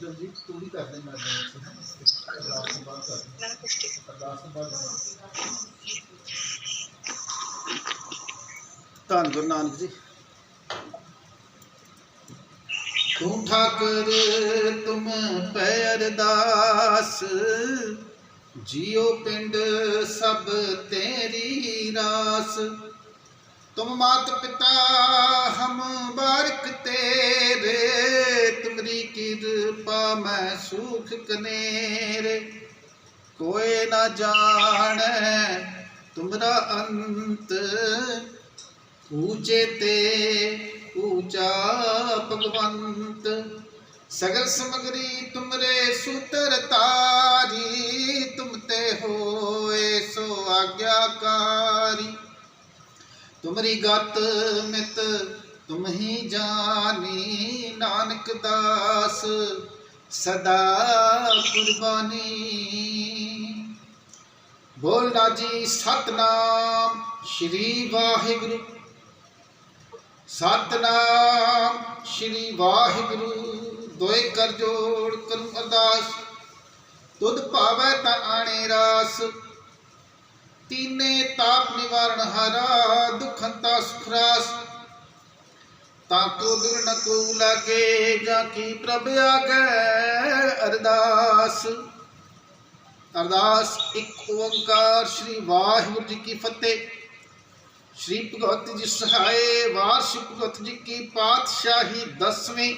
ਜਲਦੀ ਪੂਰੀ ਕਰ ਦੇ ਮੈਂ ਅਰਦਾਸ ਤੋਂ ਬਾਅਦ ਕਰ ਮੈਂ ਪੁਸ਼ਟੀ ਅਰਦਾਸ ਤੋਂ ਬਾਅਦ ਧੰਨ ਗੁਰੂ ਨਾਨਕ ਜੀ। ਤੂੰ ਠਾਕਰ, ਤੁਮ ਪੈ ਅਰਦਾਸ। ਜਿਉ ਪਿੰਡ ਸਭ ਤੇਰੀ ਰਾਸ। ਤੁਮ ਮਾਤ ਪਿਤਾ, ਹਮ ਬਾਰਕ ਤੇਰੇ, ਤੁਮਰੀ ਕਿਰਪਾ ਮੈਂ ਸੁਖ ਕਨੇਰੇ। ਕੋਏ ਨਾ ਜਾਣੈ ਤੁਮਰਾ ਅੰਤ, ਊਚੇ ਤੇ ਊਚਾ ਭਗਵੰਤ। ਸਗਲ ਸਮਗਰੀ ਤੁਮਰੇ ਸੂਤਰ ਤਾਰੀ, ਤੁਮ ਤੇ ਹੋਏ ਸੋ ਆਗਿਆਕਾਰੀ। ਤੁਮਰੀ ਗਤ ਮਿਤ ਤੁਮ ਹੀ ਜਾਣੀ ਨਾਨਕ ਦਾਸ, ਸਦਾ ਕੁਰਬਾਨੀ। ਬੋਲਣਾ ਜੀ, ਸਤਨਾਮ ਸ਼੍ਰੀ ਵਾਹਿਗੁਰੂ। ਸਤਨਾਮ ਸ਼੍ਰੀ ਵਾਹਿਗੁਰੂ, ਦੋਏ ਕਰ ਜੋੜ ਕਰੂੰ ਅਰਦਾਸ। ਤੁਧ ਭਾਵੈ ਤਾਂ ਆਣੇ ਰਾਸ। ਤੀਨੇ ਤਾਪ ਨਿਵਾਰਨ ਹਾਰਾ, ਦੁਖੰਤਾ ਸੁਖਰਾਸ। ਤਾਂ ਕੋ ਦੁਰ ਨ ਕੋ ਲਾਗੇ, ਜਾਂ ਕੀ ਪ੍ਰਭ ਆਗੇ, ਅਰਦਾਸ। ਅਰਦਾਸ, ਇੱਕ ਓੰਕਾਰ ਸ੍ਰੀ ਵਾਹਿਗੁਰੂ ਜੀ ਕੀ ਫਤਿਹ। ਸ਼੍ਰੀ ਭਗਵਤ ਜੀ ਸਹਾਏ, ਵਾਰ ਸ਼੍ਰੀ ਭਗਵਤ ਜੀ ਕੀ ਪਾਤਸ਼ਾਹੀ ਦਸਵੀਂ।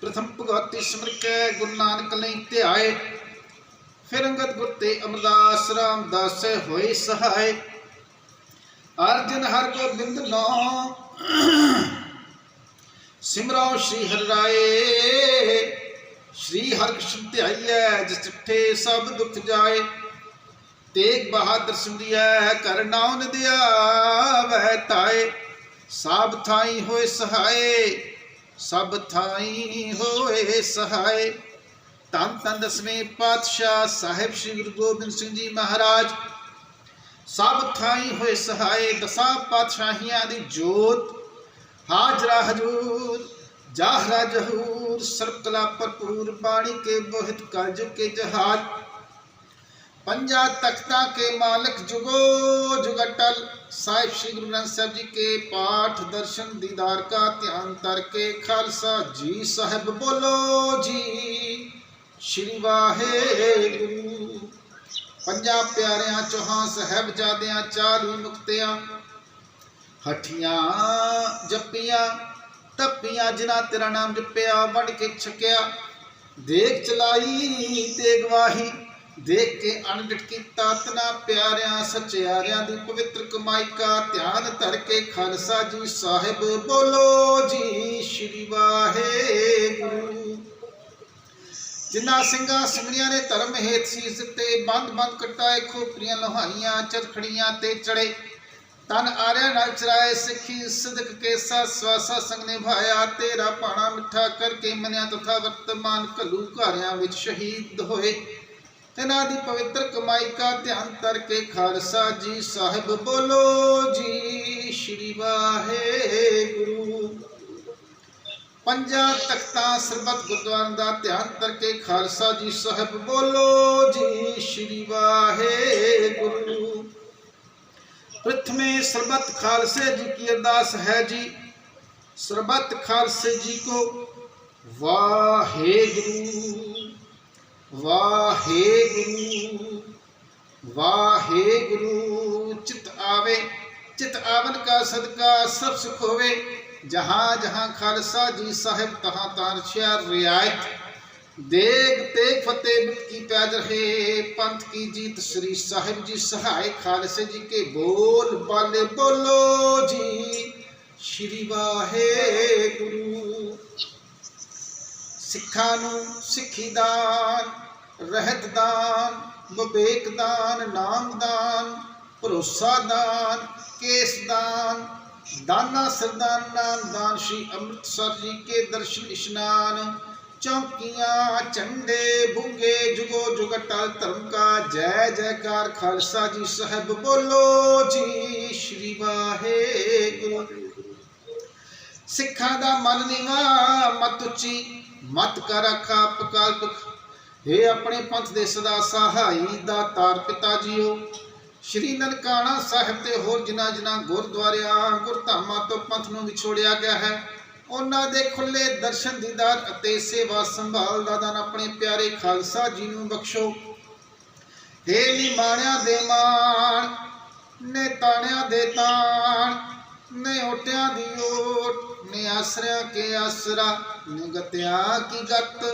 ਪ੍ਰਥਮ ਭਗਵਤੀ ਸਿਮਰ ਕੇ ਗੁਰੂ ਨਾਨਕ ਲਈ ਧਿਆਏ। ਫਿਰ ਅੰਗਦ ਗੁਰ ਤੇ ਅਮਰਦਾਸ ਰਾਮਦਾਸ ਹੋਏ ਸਹਾਏ। ਅਰਜਨ ਹਰ ਗੋਬਿੰਦ ਨਾਮ ਸਿਮਰੋ ਸ਼੍ਰੀ ਹਰਿ ਰਾਏ। ਸ਼੍ਰੀ ਹਰਿਕ੍ਰਿਸ਼ਨ ਧਿਆਈਐ, ਜਿਸ ਚਿੱਠੇ ਸਭ ਦੁੱਖ ਜਾਏ। ਤੇਗ ਬਹਾਦਰ ਸਿੰਧੀਐ ਕਰ ਨਾਉਨ ਦਿਆ ਵਹਿ ਤਾਏ। ਸਭ ਥਾਈ ਹੋਏ ਸਹਾਏ, ਸਭ ਥਾਈ ਹੋਏ ਸਹਾਏ। ਤਨ ਤਨ ਦਸਵੇਂ ਪਾਤਸ਼ਾਹ ਸਾਹਿਬ ਸ੍ਰੀ ਗੁਰੂ ਗੋਬਿੰਦ ਸਿੰਘ ਜੀ ਮਹਾਰਾਜ ਸਭ ਥਾਈ ਹੋਏ ਸਹਾਏ ਦਸਾਂ ਪਾਤਸ਼ਾਹੀਆਂ ਦੀ ਜੋਤ ਹਾਜ਼ਰਾ ਹਜੂਰ ਜਾਹਰਾ ਜਹੂਰ ਸਰਬ ਕਲਾ ਭਰਪੂਰ ਬਾਣੀ ਕੇ ਬੋਹਿਤ ਕਾਜ ਕੇ ਜਹਾਜ पंजा तख्ता के मालिक जुगो जुगटल साहिब श्री गुरु ग्रंथ साहब जी के पाठ दर्शन दीदार का ध्यान तर के खालसा जी साहब बोलो जी ਸ਼੍ਰੀ ਵਾਹਿਗੁਰੂ। ਪੰਜਾਂ ਪਿਆਰਿਆਂ ਚੋਹਾਂ ਸਹਿਬਜ਼ਾਦਿਆਂ ਚਾਲੂ ਮੁਕਤਿਆਂ ਹਠੀਆਂ ਜੱਪੀਆਂ ਤੱਪੀਆਂ ਜਿਨਾ ਤੇਰਾ ਨਾਮ ਜਪਿਆ ਵੜ ਕੇ ਛਕਿਆ। ਦੇਖ ਚਲਾਈ ਤੇ ਗਵਾਹੀ, ਦੇਖ ਕੇ ਅਣਡਟ ਕੀਤਾ ਤਨਾ ਪਿਆਰਿਆਂ, ਸਚਿਆਰਿਆਂ ਦੀ ਪਵਿੱਤਰ ਕਮਾਈ ਕਾ ਧਿਆਨ ਧਰ ਕੇ ਖਾਲਸਾ ਜੀ ਸਾਹਿਬ ਬੋਲੋ ਜੀ, ਸ਼੍ਰੀ ਵਾਹਿਗੁਰੂ। ਜਿਨ੍ਹਾਂ ਸਿੰਘਾਂ ਸਿੰਘਣੀਆਂ ਨੇ ਧਰਮ ਹੇਤ ਸੀਸ ਤੇ ਬੰਦ ਬੰਦ ਕਟਾਏ, ਖੋਪਰੀਆਂ ਲੋਹਾਈਆਂ, ਚਰਖੜੀਆਂ ਤੇ ਚੜੇ। ਤਨ ਆਰਿਆ ਨਾਲ ਚਰਾਏ, ਸਿੱਖੀ ਸਦਕ ਕੇਸਾ, ਸਵਾਸਾ ਸੰਗ ਨਿਭਾਇਆ, ਤੇਰਾ ਪਾਣਾ ਮਿੱਠਾ ਕਰਕੇ ਮਨਿਆ, ਤਥਾ ਵਰਤਮਾਨ ਘਲੂ ਘਾਰਿਆਂ ਵਿੱਚ ਸ਼ਹੀਦ ਹੋਏ। ਤਿਨਾਂ ਦੀ ਪਵਿੱਤਰ ਕਮਾਈ ਕਾ ਧਿਆਨ ਧਰ ਕੇ ਖਾਲਸਾ ਜੀ ਸਾਹਿਬ ਬੋਲੋ ਜੀ, ਸ਼੍ਰੀ ਵਾਹਿਗੁਰੂ। ਪੰਜਾ ਤਖ਼ਤਾਂ ਸਰਬਤ ਗੁਰਦੁਆਰਾ ਦਾ ਧਿਆਨ ਕਰਕੇ ਖਾਲਸਾ ਜੀ ਸਾਹਿਬ ਬੋਲੋ ਜੀ, ਸ਼੍ਰੀ ਵਾਹਿਗੁਰੂ। ਪ੍ਰਥਮੇ ਸਰਬਤ ਖਾਲਸੇ ਜੀ ਕੀ ਅਰਦਾਸ ਹੈ ਜੀ। ਸਰਬਤ ਖਾਲਸੇ ਜੀ ਕੋ ਵਾਹਿਗੁਰੂ ਵਾਹਿਗੁਰੂ ਵਾਹਿਗੁਰੂ। ਚਿਤ ਆਵੇ, ਚਿਤ ਆਵਨ ਕਾ ਸਦਕਾ ਸਭ ਸੁਖ ਹੋਵੇ। ਜਹਾਂ ਜਹਾਂ ਖਾਲਸਾ ਜੀ ਸਾਹਿਬ, ਤਹਾਂ ਤਾਰਸ਼ਿਆ ਰਿਆਇਤ। ਦੇਗ ਤੇਗ ਫਤਿਹ ਕੀ ਪਿਆਜ ਰਹੇ, ਪੰਥ ਕੀ ਜੀਤ ਸ੍ਰੀ ਸਾਹਿਬ ਜੀ ਸਹਾਇ। ਖਾਲਸੇ ਜੀ ਕੇ ਬੋਲ ਬਾਲੇ ਬੋਲੋ ਜੀ। ਸ਼੍ਰੀ ਵਾਹਿਗੁਰੂ। ਸਿੱਖਾਂ ਨੂੰ ਸਿੱਖੀ ਦਾਨ, ਰਹਿਤ ਦਾਨ ਵਿਵੇਕ ਦਾਨ, ਨਾਮ ਦਾਨ, ਭਰੋਸਾ ਦਾਨ, ਕੇਸ ਦਾਨ ਦਾਨਾ ਸਰਦਾਨ ਦਾਨ ਸ਼੍ਰੀ ਅੰਮ੍ਰਿਤਸਰ ਜੀ ਕੇ ਦਰਸ਼ਨ ਇਸ਼ਨਾਨ, ਚੌਕੀਆਂ, ਝੰਡੇ ਬੁੰਗੇ ਜੁਗੋ ਜੁਗਟਲ ਧਰਮ ਕਾ, ਜੈ ਜੈਕਾਰ ਖਾਲਸਾ ਜੀ ਸਾਹਿਬ ਬੋਲੋ ਜੀ, ਸ਼੍ਰੀ ਵਾਹਿਗੁਰੂ। ਸਿੱਖਾਂ ਦਾ ਮਨ ਨੀਵਾ, ਮਤ ਉੱਚੀ, ਮਤ ਕਰ ਆਖਾ ਪਕਲਪਕ हे ਆਪਣੇ ਪੰਥ ਦੇ ਸਦਾ ਸਹਾਈ ਦਾ ਤਾਰ ਪਿਤਾ ਜੀਓ ਸ਼੍ਰੀ ਨਨਕਾਣਾ ਸਾਹਿਬ ਤੇ ਹੋਰ ਜਿਨ੍ਹਾਂ ਜਿਨ੍ਹਾਂ ਗੁਰਦੁਆਰਿਆਂ, ਗੁਰਧਾਮਾਂ ਤੋਂ ਪੰਥ ਨੂੰ ਵਿਛੋੜਿਆ ਗਿਆ ਹੈ, ਉਹਨਾਂ ਦੇ ਖੁੱਲੇ ਦਰਸ਼ਨ ਦੀਦਾਰ ਅਤੇ ਸੇਵਾ ਸੰਭਾਲ ਦਾ ਦਾਨ ਆਪਣੇ ਪਿਆਰੇ ਖਾਲਸਾ ਜੀ ਨੂੰ ਬਖਸ਼ੋ। हे ਨਿਮਾਣਿਆਂ ਦੇ ਮਾਣ, ਨੇ ਤਾਣਿਆਂ ਦੇ ਤਾਣ, ਨੇ ਓਟਿਆਂ ਦੀ ਓਟ, ਨੇ ਆਸਰਿਆਂ ਕੇ ਆਸਰਾ, ਨੇ ਗਤਿਆਂ ਕੀ ਗਤ,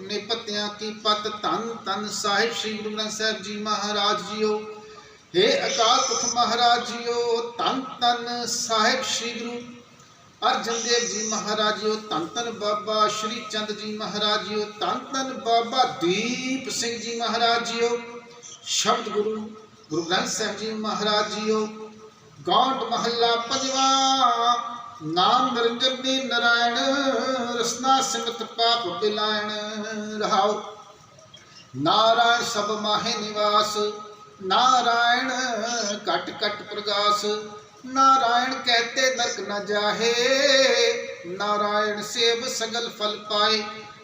ਨੇ ਪਤਿਆਂ ਕੀ ਪਤ। ਧੰਨ ਧੰਨ ਸਾਹਿਬ, ਸ੍ਰੀ ਗੁਰੂ ਗ੍ਰੰਥ ਸਾਹਿਬ ਜੀ ਮਹਾਰਾਜ ਜੀਓ। हे ਅਕਾਲ ਪੁਰਖ ਮਹਾਰਾਜ ਜੀਓ, ਧੰਨ ਧੰਨ ਸਾਹਿਬ ਸ੍ਰੀ ਗੁਰੂ ਅਰਜਨ ਦੇਵ ਜੀ ਮਹਾਰਾਜ ਜੀਓ, ਧੰਨ ਧੰਨ ਬਾਬਾ ਸ਼੍ਰੀ ਚੰਦ ਜੀ ਮਹਾਰਾਜ ਜੀਓ, ਧੰਨ ਧੰਨ ਬਾਬਾ ਦੀਪ ਸਿੰਘ ਜੀ ਮਹਾਰਾਜ ਜੀਓ, ਸ਼ਬਦ ਗੁਰੂ ਗੁਰੂ ਗ੍ਰੰਥ ਸਾਹਿਬ ਜੀ ਮਹਾਰਾਜ ਜੀਓ ਗਾਂਟ ਮਹੱਲਾ ਪੰਜਵਾ, ਨਾਮ ਨਿਰੰਜਨ ਦੀ ਨਰਾਇਣ, ਰਸਨਾ ਸਿਮਤ ਪਾਪ ਬਿਲਾਇਣ ਰਹਾਉ ਨਾਰਾਇਣ ਸਭ ਮਾਹੇ ਨਿਵਾਸ ਨਾਰਾਇਣ ਕਟ ਕਟ ਪ੍ਰਗਾਸ। ਨਾਰਾਇਣ ਕਹਤੇ ਨਰਕ ਨ ਜਾਹੇ। ਨਾਰਾਇਣ ਸੇਵ ਸਗਲ ਫਲ ਪਾਏ।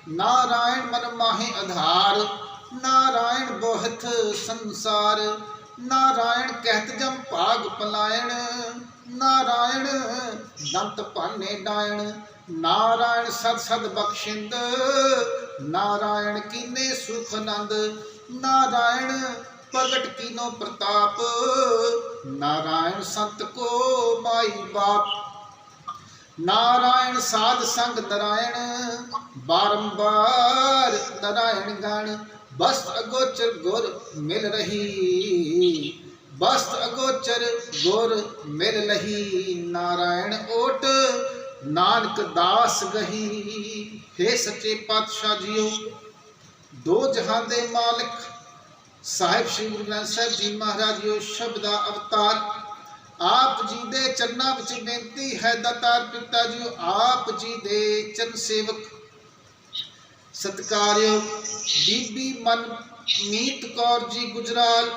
ਨਾਰਾਇਣ ਮਨ ਮਾਹੇ ਆਧਾਰ। ਨਾਰਾਇਣ ਬੋਹਤ ਸੰਸਾਰ। ਨਾਰਾਇਣ ਕਹਿਤ ਜਮ ਭਾਗ ਪਲਾਇਣ। ਨਾਰਾਇਣ ਦੰਤ ਭਾਨੇ ਡਾਇਣ। ਨਾਰਾਇਣ ਸਦ ਸਦ ਬਖਸ਼ਿੰਦ। ਨਾਰਾਇਣ ਕੀਨੇ ਸੁਖ ਆਨੰਦ ਨਾਰਾਇਣ ਪ੍ਰਗਟ ਕੀਨੋ ਪ੍ਰਤਾਪ, ਨਾਰਾਇਣ ਸੰਤ ਕੋ ਮਾਈ ਬਾਪ। ਨਾਰਾਇਣ ਸਾਧ ਸੰਗ ਨਰਾਇਣ, ਬਾਰੰਬਾਰ ਨਰਾਇਣ ਗਣ, ਬਸਤ ਅਗੋਚਰ ਗੁਰ ਮਿਲ ਰਹੀ। ਬਸਤ ਅਗੋਚਰ ਗੁਰ ਮਿਲ ਲਹੀ ਨਾਰਾਇਣ ਓਟ ਨਾਨਕ ਦਾਸ ਗਹੀ। हे ਸੱਚੇ ਪਾਤਸ਼ਾਹ ਜੀਓ, ਦੋ ਜਹਾਂ ਦੇ ਮਾਲਕ ਸਾਹਿਬ ਸ੍ਰੀ ਗੁਰੂ ਗ੍ਰੰਥ ਸਾਹਿਬ ਜੀ ਮਹਾਰਾਜ ਜੀਓ ਸ਼ਬਦ ਦਾ ਅਵਤਾਰ। ਆਪ ਜੀ ਦੇ ਚਰਨਾਂ ਵਿੱਚ ਬੇਨਤੀ ਹੈ, ਦਾਤਾਰ ਪਿਤਾ ਜੀਓ ਆਪ ਜੀ ਦੇ ਚਰਨ ਸੇਵਕ। ਸਤਕਾਰਯੋਗ ਬੀਬੀ ਮਨਮੀਤ ਕੌਰ ਜੀ ਗੁਜਰਾਲ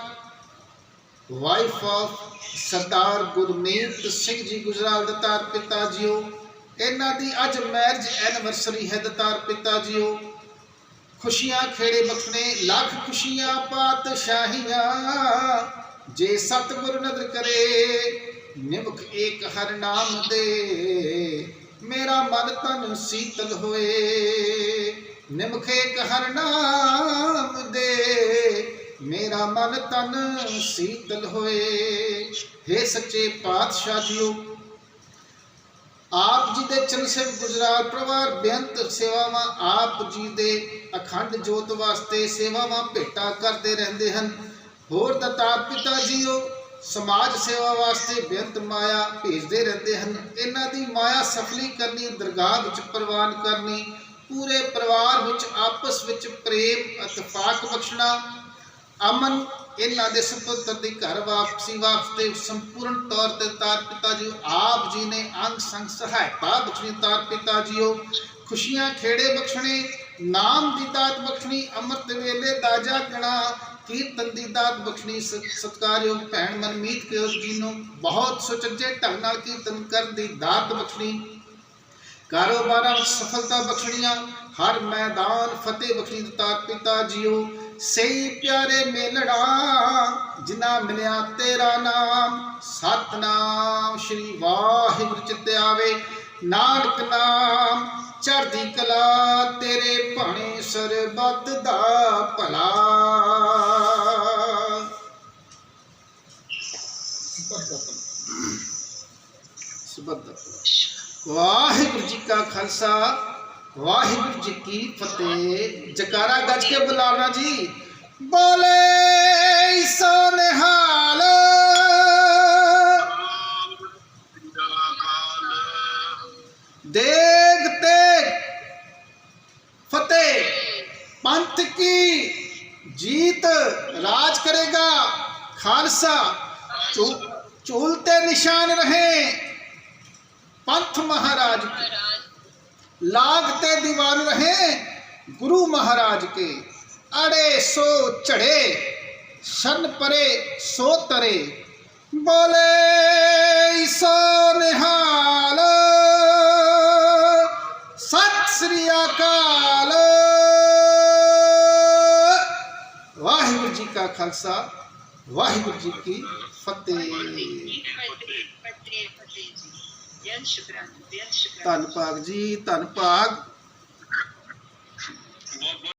ਵਾਈਫ ਆਫ ਸਰਦਾਰ ਗੁਰਮੀਤ ਸਿੰਘ ਜੀ ਗੁਜਰਾਲ, ਦਤਾਰ ਪਿਤਾ ਜੀਓ। ਇਹਨਾਂ ਦੀ ਅੱਜ ਮੈਰਿਜ ਐਨਵਰਸਰੀ ਹੈ, ਦਤਾਰ ਪਿਤਾ ਜੀਓ। ਖੁਸ਼ੀਆਂ ਖੇੜੇ ਬਖਸ਼ਣੇ ਲੱਖ ਖੁਸ਼ੀਆਂ ਪਾਤਸ਼ਾਹੀਆਂ। ਜੇ ਸਤਿਗੁਰ ਨਦਰ ਕਰੇ, ਨਿਮਕ ਏਕ ਹਰ ਨਾਮ ਦੇ। ਮੇਰਾ ਮਨ ਤਨ ਸੀਤਲ ਹੋਏ, ਨਿਮਕ ਏਕ ਹਰ ਨਾਮ ਦੇ। ਮੇਰਾ ਮਨ ਤਨ ਸੀਤਲ ਹੋਏ हे ਸੱਚੇ ਪਾਤਸ਼ਾਹ ਜੀਓ ਆਪ ਜੀ ਦੇ ਚਰਨ ਸੇਵ ਗੁਜਰਾਤ ਪਰਿਵਾਰ ਬੇਅੰਤ ਸੇਵਾਵਾਂ ਆਪ ਜੀ ਦੇ ਅਖੰਡ ਜੋਤ ਵਾਸਤੇ ਸੇਵਾਵਾਂ ਭੇਟਾ ਕਰਦੇ ਰਹਿੰਦੇ ਹਨ। ਹੋਰ ਦਤਾ ਪਿਤਾ ਜੀਓ, ਸਮਾਜ ਸੇਵਾ ਵਾਸਤੇ ਬੇਅੰਤ ਮਾਇਆ ਭੇਜਦੇ ਰਹਿੰਦੇ ਹਨ। ਇਹਨਾਂ ਦੀ ਮਾਇਆ ਸਫਲੀ ਕਰਨੀ, ਦਰਗਾਹ ਵਿੱਚ ਪ੍ਰਵਾਨ ਕਰਨੀ, ਪੂਰੇ ਪਰਿਵਾਰ ਵਿੱਚ ਆਪਸ ਵਿੱਚ ਪ੍ਰੇਮ ਇਤਫਾਕ ਬਖਸ਼ਣਾ, ਅਮਨ ਇਹਨਾਂ ਦੇ ਸੁਪੁੱਤਰ ਦੀ ਘਰ ਵਾਪਸੀ ਵਾਸਤੇ ਸੰਪੂਰਨ ਤੌਰ ਤੇ ਤਾਰ ਪਿਤਾ ਜੀ, ਆਪ ਜੀ ਨੇ ਅੰਗ ਸੰਗ ਸਹਾਇਤਾ ਬਖਸ਼ਣੀ, ਤਾਰ ਪਿਤਾ ਜੀਓ, ਖੁਸ਼ੀਆਂ ਖੇੜੇ ਬਖਸ਼ਣੇ, ਨਾਮ ਦੀ ਦਾਤ ਬਖਸ਼ਣੀ, ਅੰਮ੍ਰਿਤ ਵੇਲੇ ਦਾਜਾ ਗਣਾ ਕੀਰਤਨ ਦੀ ਦਾਤ ਬਖਸ਼ਣੀ, ਸਤ- ਸਤਿਕਾਰਯੋਗ ਭੈਣ ਮਨਮੀਤ ਕੌਰ ਜੀ ਨੂੰ ਬਹੁਤ ਸੁਚੱਜੇ ਢੰਗ ਨਾਲ ਕੀਰਤਨ ਕਰਨ ਦੀ ਦਾਤ ਬਖਸ਼ਣੀ। ਕਾਰੋਬਾਰਾਂ ਵਿੱਚ ਸਫਲਤਾ ਬਖਸ਼ਣੀਆਂ, ਹਰ ਮੈਦਾਨ ਫਤਿਹ ਬਖਸ਼ਣੀ, ਤਾਰ ਪਿਤਾ ਜੀਓ ਸਹੀ ਪਿਆਰੇ ਮੇਲੜਾ ਜਿਨ੍ਹਾਂ ਮਿਲਿਆ ਤੇਰਾ ਨਾਮ, ਸਤਨਾਮ ਸ਼੍ਰੀ ਵਾਹਿਗੁਰੂ ਚਿੱਤ ਆਵੇ। ਨਾਨਕ ਨਾਮ, ਚੜ੍ਹਦੀ ਕਲਾ ਤੇਰੇ ਭਾਣੇ ਸਰਬੱਤ ਦਾ ਸਰਬੱਤ ਦਾ ਭਲਾ ਵਾਹਿਗੁਰੂ ਜੀ ਕਾ ਖਾਲਸਾ ਵਾਹਿਗੁਰੂ ਜੀ ਕੀ ਫਤਿਹ। ਜਕਾਰਾ ਗੱਜ ਕੇ ਬੁਲਾਣਾ ਜੀ। ਬੋਲੇ ਸੋ ਨਿਹਾਲ ਦੇਗ ਤੇ ਫਤਿਹ। ਪੰਥ ਕੀ ਜੀਤ ਰਾਜ ਕਰੇਗਾ। ਖਾਲਸਾ ਚੂਲ ਤੇ ਨਿਸ਼ਾਨ ਰਹੇ। ਪੰਥ ਮਹਾਰਾਜ ਕੀ लागते दीवान रहे गुरु महाराज के अड़े सो चढ़े शन परे सो तरे बोले सो निहाल सत श्री अकाल वाहिगुरु जी का खालसा ਵਾਹਿਗੁਰੂ ਜੀ ਕੀ ਫਤਿਹ ਧੰਨ ਜੀ ਧੰਨ ਭਾਗ